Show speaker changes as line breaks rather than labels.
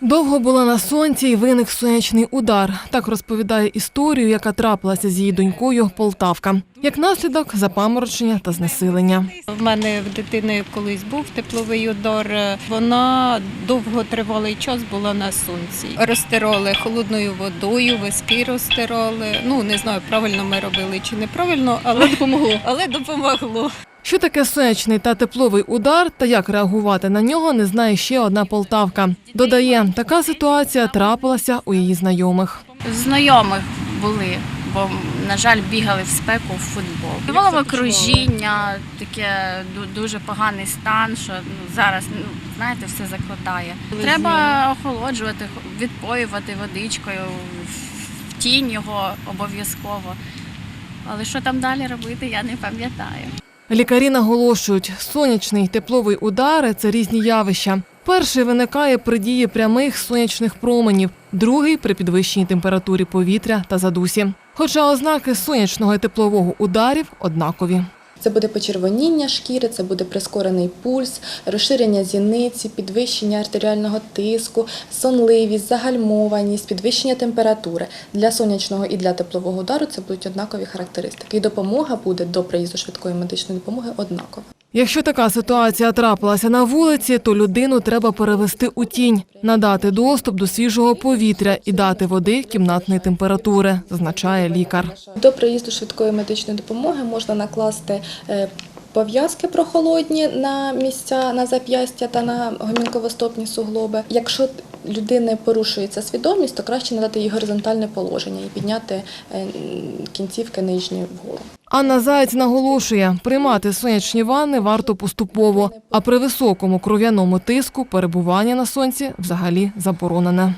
Довго була на сонці і виник сонячний удар. Так розповідає історію, яка трапилася з її донькою Полтавка. Як наслідок запаморочення та знесилення.
В мене в дитини колись був тепловий удар. Вона довготривалий час була на сонці. Розтирали холодною водою, виски розтирали. Ну не знаю, правильно ми робили чи неправильно, але допомогло. Але допомогло.
Що таке сонячний та тепловий удар та як реагувати на нього, не знає ще одна полтавка. Додає, така ситуація трапилася у її знайомих.
знайомих були, бо, на жаль, бігали в спеку в футбол. Головокружіння, таке дуже поганий стан, що ну, зараз ну, знаєте, все закладає. Треба охолоджувати, відпоювати водичкою, в тінь його обов'язково. Але що там далі робити, я не пам'ятаю.
Лікарі наголошують, сонячний тепловий удари це різні явища. Перший виникає при дії прямих сонячних променів, другий при підвищенні температурі повітря та задусі. Хоча ознаки сонячного і теплового ударів однакові.
Це буде почервоніння шкіри, це буде прискорений пульс, розширення зіниці, підвищення артеріального тиску, сонливість, загальмованість, підвищення температури. Для сонячного і для теплового удару це будуть однакові характеристики. І допомога буде до приїзду швидкої медичної допомоги однакова.
Якщо така ситуація трапилася на вулиці, то людину треба перевести у тінь, надати доступ до свіжого повітря і дати води кімнатної температури, зазначає лікар.
До приїзду швидкої медичної допомоги можна накласти пов'язки прохолодні на місця на зап'ястя та на гомінковостопні суглоби. Якщо людини порушується свідомість, то краще надати їй горизонтальне положення і підняти е, кінцівки нижні вгору.
Анна Заєць наголошує, приймати сонячні ванни варто поступово, а при високому кров'яному тиску перебування на сонці взагалі заборонене.